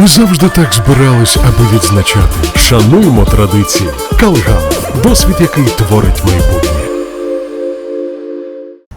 Ми завжди так збирались, аби відзначати. Шануємо традиції. Калган досвід, який творить майбутнє.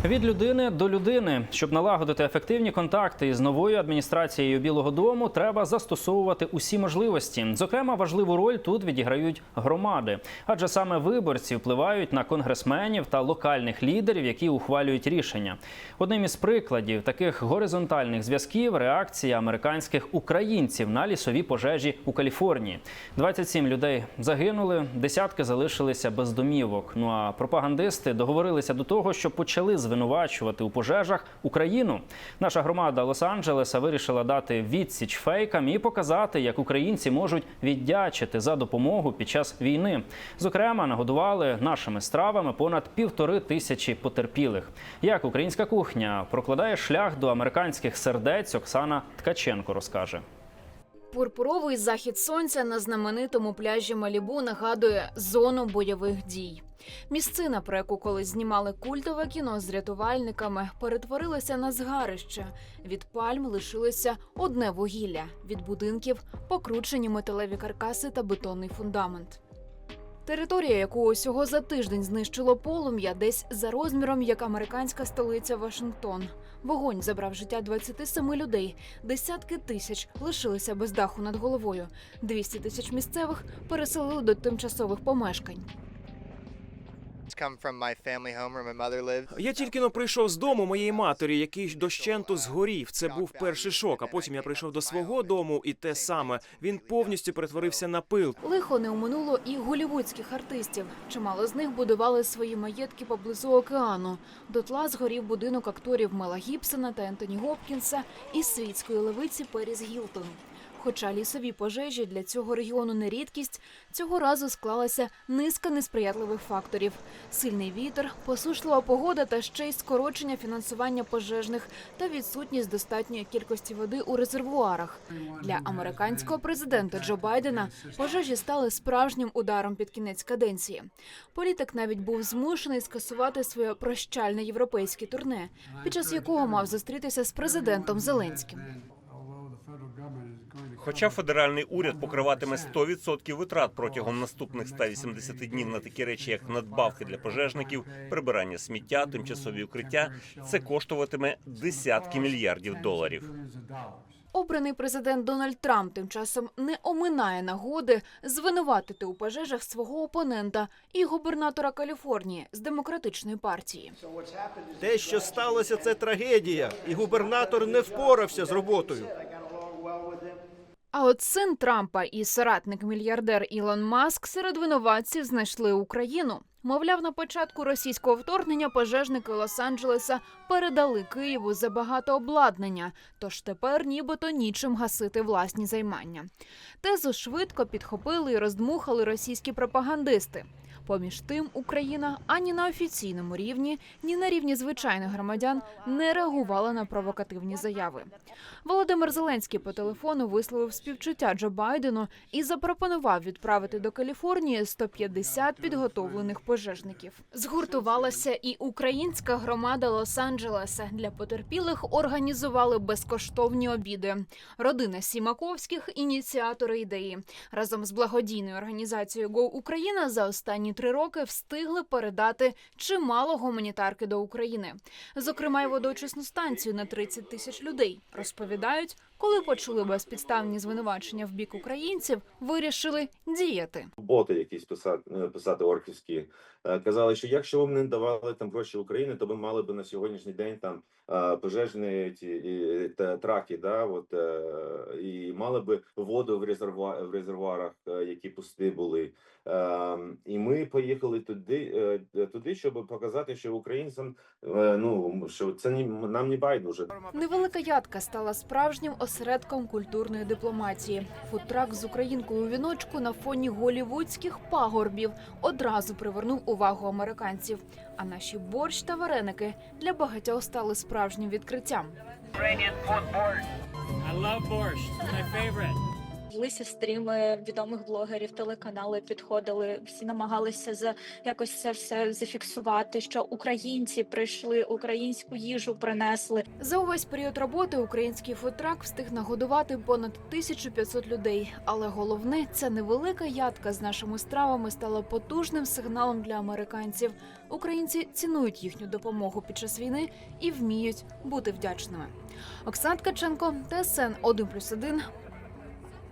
Від людини до людини, щоб налагодити ефективні контакти із новою адміністрацією Білого Дому, треба застосовувати усі можливості. Зокрема, важливу роль тут відіграють громади, адже саме виборці впливають на конгресменів та локальних лідерів, які ухвалюють рішення. Одним із прикладів таких горизонтальних зв'язків реакція американських українців на лісові пожежі у Каліфорнії. 27 людей загинули, десятки залишилися без домівок. Ну а пропагандисти договорилися до того, що почали звинувачувати у пожежах Україну. Наша громада Лос-Анджелеса вирішила дати відсіч фейкам і показати, як українці можуть віддячити за допомогу під час війни. Зокрема, нагодували нашими стравами понад півтори тисячі потерпілих. Як українська кухня прокладає шлях до американських сердець, Оксана Ткаченко розкаже. Пурпуровий захід сонця на знаменитому пляжі Малібу нагадує зону бойових дій. Місцина, про яку колись знімали культове кіно з рятувальниками, перетворилася на згарище. Від пальм лишилося одне вугілля, від будинків покручені металеві каркаси та бетонний фундамент. Територія, яку усього за тиждень знищило полум'я, десь за розміром як американська столиця Вашингтон. Вогонь забрав життя 27 людей. Десятки тисяч лишилися без даху над головою. 200 тисяч місцевих переселили до тимчасових помешкань. Я тільки но прийшов з дому моєї матері, який дощенту згорів. Це був перший шок. А потім я прийшов до свого дому, і те саме він повністю перетворився на пил. Лихо не оминуло і голівудських артистів. Чимало з них будували свої маєтки поблизу океану. Дотла згорів будинок акторів Мела Гібсона та Ентоні Гопкінса і світської левиці Періс Гілтон. Хоча лісові пожежі для цього регіону не рідкість, цього разу склалася низка несприятливих факторів: сильний вітер, посушлива погода та ще й скорочення фінансування пожежних та відсутність достатньої кількості води у резервуарах. Для американського президента Джо Байдена пожежі стали справжнім ударом під кінець каденції. Політик навіть був змушений скасувати своє прощальне європейське турне, під час якого мав зустрітися з президентом Зеленським. Хоча федеральний уряд покриватиме 100% витрат протягом наступних 180 днів на такі речі, як надбавки для пожежників, прибирання сміття, тимчасові укриття, це коштуватиме десятки мільярдів доларів. Обраний президент Дональд Трамп тим часом не оминає нагоди звинуватити у пожежах свого опонента і губернатора Каліфорнії з демократичної партії. Те, що сталося, це трагедія, і губернатор не впорався з роботою. А от син Трампа і соратник-мільярдер Ілон Маск серед винуватців знайшли Україну. Мовляв, на початку російського вторгнення пожежники Лос-Анджелеса передали Києву забагато обладнання, тож тепер нібито нічим гасити власні займання. Тезу швидко підхопили і роздмухали російські пропагандисти. Поміж тим, Україна ані на офіційному рівні, ні на рівні звичайних громадян не реагувала на провокативні заяви. Володимир Зеленський по телефону висловив співчуття Джо Байдену і запропонував відправити до Каліфорнії 150 підготовлених пожежників. Згуртувалася і українська громада Лос-Анджелеса. Для потерпілих організували безкоштовні обіди. Родина Сімаковських ініціатори ідеї разом з благодійною організацією Go Україна за останні три роки встигли передати чимало гуманітарки до України, зокрема й водоочисну станцію на 30 тисяч людей. Розповідають, коли почули безпідставні звинувачення в бік українців, вирішили діяти. боти якісь писати, е, писати орківські. Е, Казали, що якщо б не давали там гроші Україні, то ми мали б на сьогоднішній день там е, пожежні ті і, та, траки, да, от, і мали би воду в резервуа, в резервуарах, які пусті були. Е, І ми поїхали туди, туди, щоб показати, що українцям ну що це ні нам не байдуже. Невелика ядка стала справжнім осередком культурної дипломатії. Фудтрак з українкою у віночку на фоні голівудських пагорбів одразу привернув увагу американців. А наші борщ та вареники для багатьох стали справжнім відкриттям. Велися стріми відомих блогерів, телеканали підходили. Всі намагалися за якось це все зафіксувати. Що українці прийшли, українську їжу принесли. За увесь період роботи український фудтрак встиг нагодувати понад 1500 людей. Але головне, ця невелика ядка з нашими стравами стала потужним сигналом для американців. Українці цінують їхню допомогу під час війни і вміють бути вдячними. Оксана Ткаченко, ТСН 1+,1,